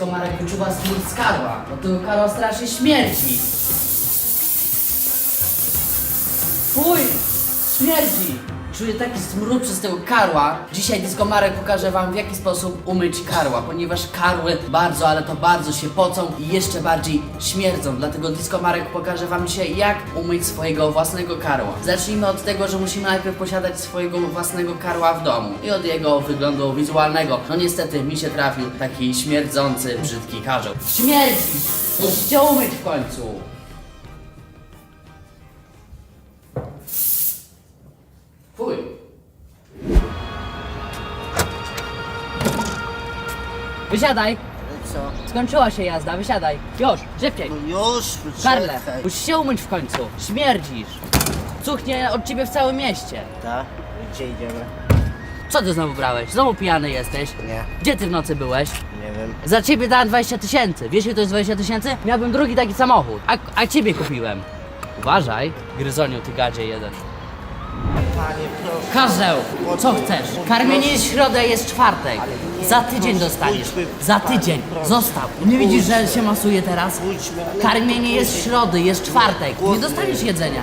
Komarek wyczuwa smród z karła. Bo tego karła strasznie śmierdzi. Fuj! Śmierdzi! Czuję taki smród przez tego karła. Dzisiaj Disco Marek pokaże wam w jaki sposób umyć karła, ponieważ karły bardzo, ale to bardzo się pocą i jeszcze bardziej śmierdzą. Dlatego Disco Marek pokaże wam dzisiaj jak umyć swojego własnego karła. Zacznijmy od tego, że musimy najpierw posiadać swojego własnego karła w domu i od jego wyglądu wizualnego. No niestety mi się trafił taki śmierdzący, brzydki karzeł. Śmierdzi! Musicie umyć w końcu! Wysiadaj! Co? Skończyła się jazda, wysiadaj! Już, szybciej! No już, Karle, musisz się umyć w końcu! Śmierdzisz! Cuchnie od ciebie w całym mieście! Tak? Gdzie idziemy? Co ty znowu brałeś? Znowu pijany jesteś? Nie, Gdzie ty w nocy byłeś? nie wiem. Za ciebie dałem 20 tysięcy. Wiesz ile to jest 20 tysięcy? Miałbym drugi taki samochód. A, a ciebie kupiłem. Uważaj, gryzoniu ty gadzie jeden. Panie, proszę. Karzeł, co chcesz? Karmienie jest środę, jest czwartek. Za tydzień dostaniesz. Za tydzień. Zostaw. Nie widzisz, że się masuje teraz? Karmienie jest w środę, jest czwartek. Nie dostaniesz jedzenia.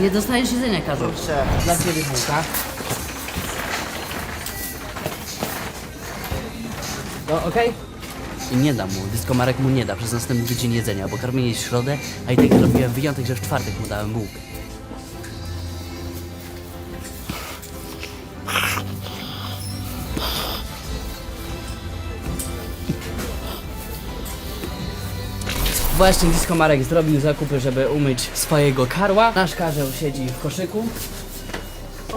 Nie dostaniesz jedzenia, Karzeł. Dla ciebie bułka. No okej? I nie dam mu, dyskomarek mu nie da przez następny tydzień jedzenia, bo karmienie jest w środę, a i tak zrobiłem wyjątek, że w czwartek mu dałem bułkę. Właśnie Disco Marek zrobił zakupy, żeby umyć swojego karła. Nasz karzeł siedzi w koszyku.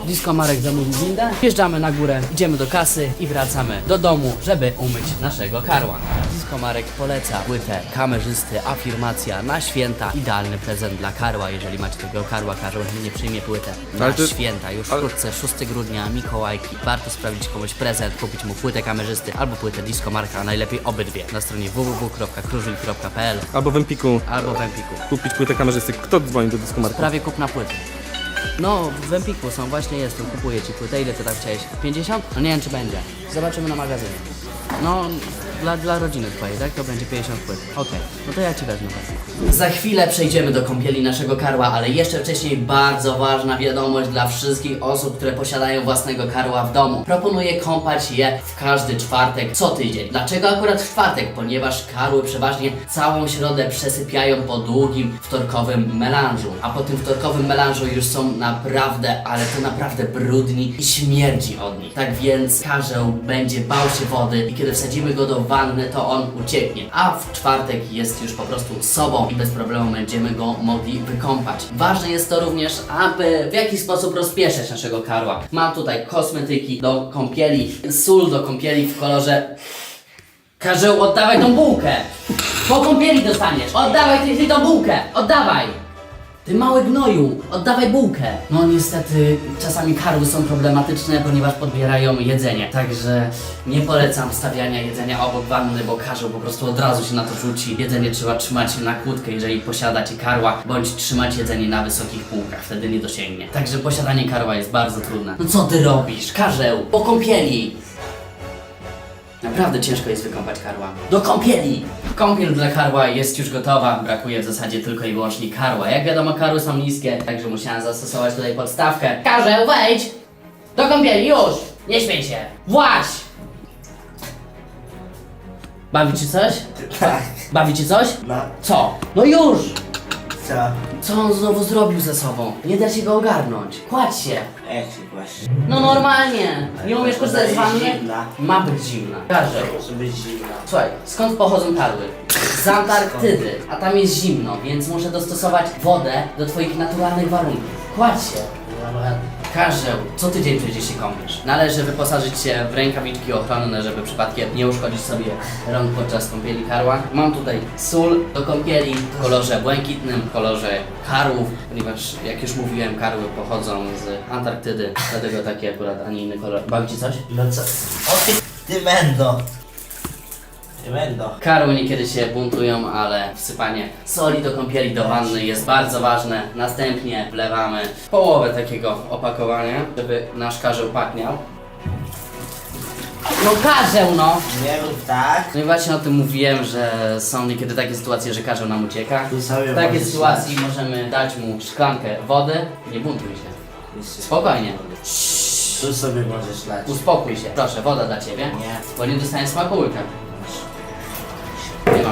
Disco Marek zamówił windę. Wjeżdżamy na górę, idziemy do kasy i wracamy do domu, żeby umyć naszego karła. Disco Marek poleca płytę kamerzysty, afirmacja na święta. Idealny prezent dla karła, jeżeli macie takiego karła, karł nie przyjmie płytę. Na Ale to- święta, już ale- wkrótce, 6 grudnia, Mikołajki. Warto sprawić komuś prezent, kupić mu płytę kamerzysty albo płytę Disco Marka, a najlepiej obydwie na stronie www.krużwil.pl Albo w Empiku albo w Empiku. kupić płytę kamerzysty. Kto dzwoni do dyskomarka? Prawie kupna płyty. No, w Empiku są, właśnie jestem, kupuję ci płytę. Ile ty tam chciałeś? 50? No nie wiem czy będzie. Zobaczymy na magazynie. No, dla, dla rodziny twojej, tak? To będzie 50 płyt. Okej, no to ja ci wezmę Za chwilę przejdziemy do kąpieli naszego karła, ale jeszcze wcześniej bardzo ważna wiadomość dla wszystkich osób, które posiadają własnego karła w domu. Proponuję kąpać je w każdy czwartek co tydzień. Dlaczego akurat w czwartek? Ponieważ karły przeważnie całą środę przesypiają po długim wtorkowym melanżu, a po tym wtorkowym melanżu już są naprawdę, ale to naprawdę brudni i śmierdzi od nich. Tak więc karzeł będzie bał się wody i kiedy wsadzimy go do wanny, to on ucieknie. A w czwartek jest już po prostu sobą i bez problemu będziemy go mogli wykąpać. Ważne jest to również, aby w jakiś sposób rozpieszać naszego karła. Mam tutaj kosmetyki do kąpieli, sól do kąpieli w kolorze Karzeł, oddawaj tą bułkę! Po kąpieli dostaniesz! Oddawaj ty, ty tą bułkę! Oddawaj! Ty mały gnoju, oddawaj bułkę! No niestety, czasami karły są problematyczne, ponieważ podbierają jedzenie. Także nie polecam stawiania jedzenia obok wanny, bo karzeł po prostu od razu się na to rzuci. Jedzenie trzeba trzymać na kłódkę, jeżeli posiadacie karła, bądź trzymać jedzenie na wysokich półkach, wtedy nie dosięgnie. Także posiadanie karła jest bardzo trudne. No co ty robisz? Karzeł, po kąpieli! Naprawdę ciężko jest wykąpać karła. Do kąpieli! Kąpiel dla karła jest już gotowa, brakuje w zasadzie tylko i wyłącznie karła. Jak wiadomo, karły są niskie, także musiałem zastosować tutaj podstawkę. Karzeł, wejdź! Do kąpieli, już! Nie śmiej się! Właź! Bawi ci coś? Tak. Bawi ci coś? No, Co? No już! Co? Co on znowu zrobił ze sobą? Nie da się go ogarnąć. Kładź się! Ech, właśnie. No normalnie! Nie umiesz korzystać z wanny? Zimna. Ma być zimna. Karzeł. Może być zimna. Słuchaj, skąd pochodzą karły? Z Antarktydy, a tam jest zimno, więc muszę dostosować wodę do twoich naturalnych warunków. Kładź się. Karzeł, co tydzień przecież się kąpiesz. Należy wyposażyć się w rękawiczki ochronne, żeby przypadkiem nie uszkodzić sobie rąk podczas kąpieli karła. Mam tutaj sól do kąpieli w kolorze błękitnym, w kolorze karłów, ponieważ jak już mówiłem, karły pochodzą z Antarktydy, dlatego taki akurat, a nie inny kolor. Bawi ci coś? No co? O ty, ty będą. Będą. Karły niekiedy się buntują, ale wsypanie soli do kąpieli do wanny jest bardzo ważne. Następnie wlewamy połowę takiego opakowania, żeby nasz karzeł pachniał. No karzeł, no! Nie rób tak. No i właśnie o tym mówiłem, że są niekiedy takie sytuacje, że karzeł nam ucieka. Tu sobie W takiej możesz sytuacji możemy dać mu szklankę wody. Nie buntuj się. Spokojnie. Tu sobie możesz lać. Uspokój się. Proszę, woda dla ciebie. Nie. Bo nie dostaniesz smakołyka.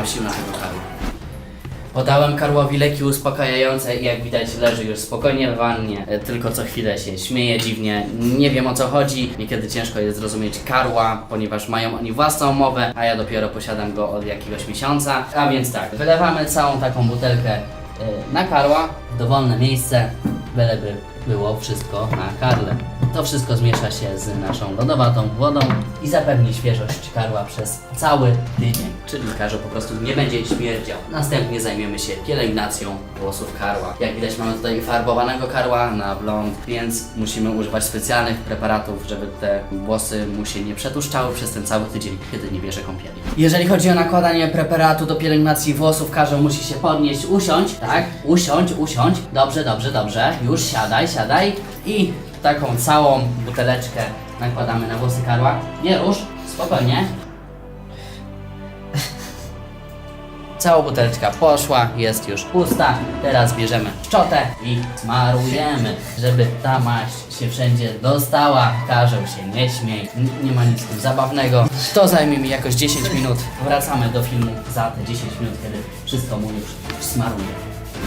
Mam sił na tego karła. Podałem karłowi leki uspokajające i jak widać leży już spokojnie w wannie, e, tylko co chwilę się śmieje dziwnie. Nie wiem o co chodzi, niekiedy ciężko jest zrozumieć karła, ponieważ mają oni własną mowę, a ja dopiero posiadam go od jakiegoś miesiąca. A więc tak, wylewamy całą taką butelkę e, na karła, w dowolne miejsce, byleby było wszystko na karle. To wszystko zmiesza się z naszą lodowatą wodą i zapewni świeżość karła przez cały tydzień. Czyli karzeł po prostu nie będzie śmierdział. Następnie zajmiemy się pielęgnacją włosów karła. Jak widać mamy tutaj farbowanego karła na blond, więc musimy używać specjalnych preparatów, żeby te włosy mu się nie przetłuszczały przez ten cały tydzień, kiedy nie bierze kąpieli. Jeżeli chodzi o nakładanie preparatu do pielęgnacji włosów, karzeł musi się podnieść, usiąść, tak? Usiądź, usiądź. Dobrze, dobrze, dobrze. Już siadaj, siadaj i taką całą buteleczkę nakładamy na włosy karła. Nie rusz, spokojnie. Cała buteleczka poszła, jest już pusta. Teraz bierzemy szczotę i smarujemy, żeby ta maść się wszędzie dostała. Karzeł się nie śmiej, N- nie ma nic tu zabawnego. To zajmie mi jakoś 10 minut. Wracamy do filmu za te 10 minut, kiedy wszystko mu już smaruję.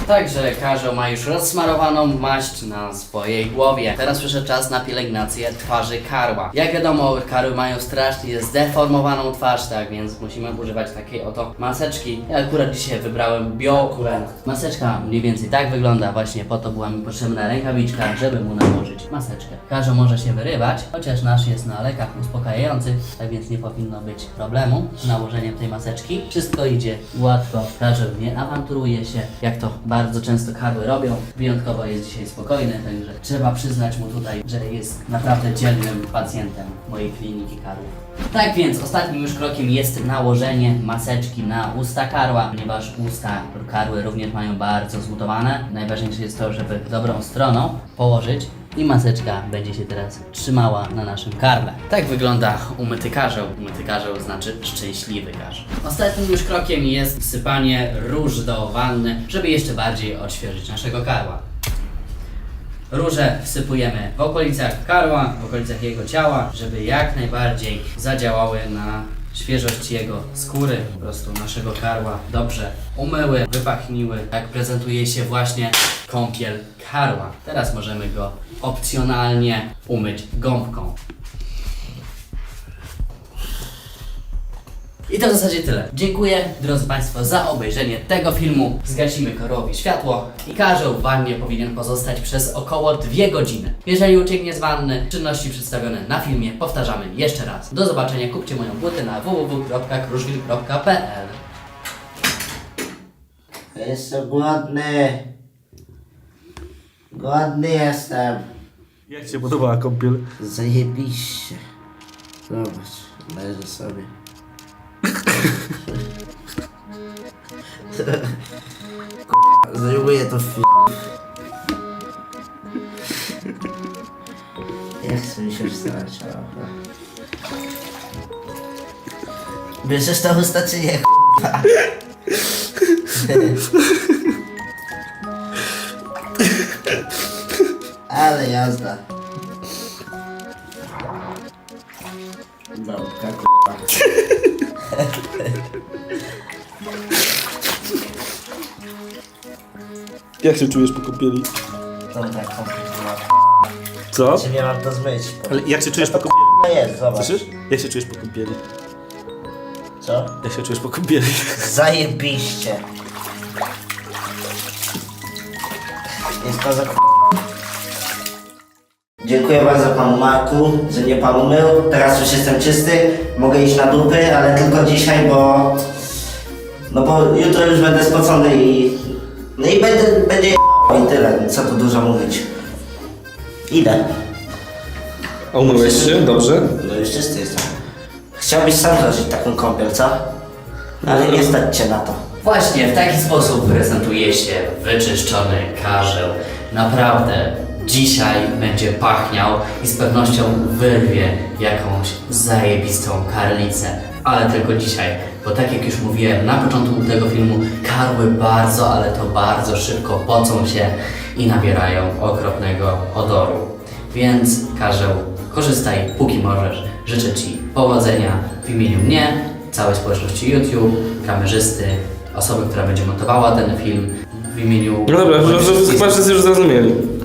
Także Karzeł ma już rozsmarowaną maść na swojej głowie. Teraz przyszedł czas na pielęgnację twarzy karła. Jak wiadomo, karły mają strasznie zdeformowaną twarz, tak więc musimy używać takiej oto maseczki. Ja akurat dzisiaj wybrałem biokurent. Maseczka mniej więcej tak wygląda, właśnie po to była mi potrzebna rękawiczka, żeby mu nałożyć maseczkę. Karzeł może się wyrywać, chociaż nasz jest na lekach uspokajających, tak więc nie powinno być problemu z nałożeniem tej maseczki. Wszystko idzie gładko, Karzeł nie awanturuje się, jak to bardzo często karły robią. Wyjątkowo jest dzisiaj spokojny, także trzeba przyznać mu tutaj, że jest naprawdę dzielnym pacjentem mojej kliniki karłów. Tak więc ostatnim już krokiem jest nałożenie maseczki na usta karła, ponieważ usta karły również mają bardzo zbudowane. Najważniejsze jest to, żeby dobrą stroną położyć i maseczka będzie się teraz trzymała na naszym karle. Tak wygląda umyty karzeł. Umyty karzeł znaczy szczęśliwy karzeł. Ostatnim już krokiem jest wsypanie róż do wanny, żeby jeszcze bardziej odświeżyć naszego karła. Róże wsypujemy w okolicach karła, w okolicach jego ciała, żeby jak najbardziej zadziałały na świeżość jego skóry, po prostu naszego karła dobrze umyły, wypachniły. Tak prezentuje się właśnie kąpiel karła. Teraz możemy go opcjonalnie umyć gąbką. I to w zasadzie tyle. Dziękuję, drodzy Państwo, za obejrzenie tego filmu. Zgasimy korowi światło i karzeł w wannie powinien pozostać przez około dwie godziny. Jeżeli ucieknie z wanny, czynności przedstawione na filmie powtarzamy jeszcze raz. Do zobaczenia, kupcie moją płytę na www.kruszwil.pl Jestem głodny. Głodny jestem. Jak Ci się podobała kąpiel? Zajebiście. Zobacz, leży sobie. K***a, Zajmuję to w chce mi się wstać, dobra. Bierzesz to usta czy nie, k***a? Ale jazda. Dobra, k***a. Jak się czujesz po kąpieli? Dobra, k***a. Co? Czy nie mam to zmyć? Ale jak się czujesz po kąpieli? No jest, zobacz. Słyszysz? Jak się czujesz po kąpieli? Co? Jak się czujesz po kąpieli? Zajebiście. Jest to za k***. Dziękuję bardzo panu Marku, że mnie pan umył. Teraz już jestem czysty. Mogę iść na dupy, ale tylko dzisiaj, bo... No bo jutro już będę spocony i... No i będę... będzie i tyle. Co tu dużo mówić. Idę. A umyłeś się? Dobrze? No już czysty jestem. Chciałbyś sam zażyć taką kąpiel, co? Ale nie stać cię na to. Właśnie w taki sposób prezentuje się wyczyszczony karzeł. Naprawdę dzisiaj będzie pachniał i z pewnością wyrwie jakąś zajebistą karlicę. Ale tylko dzisiaj, bo tak jak już mówiłem na początku tego filmu, karły bardzo, ale to bardzo szybko pocą się i nabierają okropnego odoru. Więc Karzeł, korzystaj póki możesz. Życzę Ci powodzenia w imieniu mnie, całej społeczności YouTube, kamerzysty, osoby, która będzie montowała ten film, w imieniu... No dobra, chyba wszyscy już zrozumieli.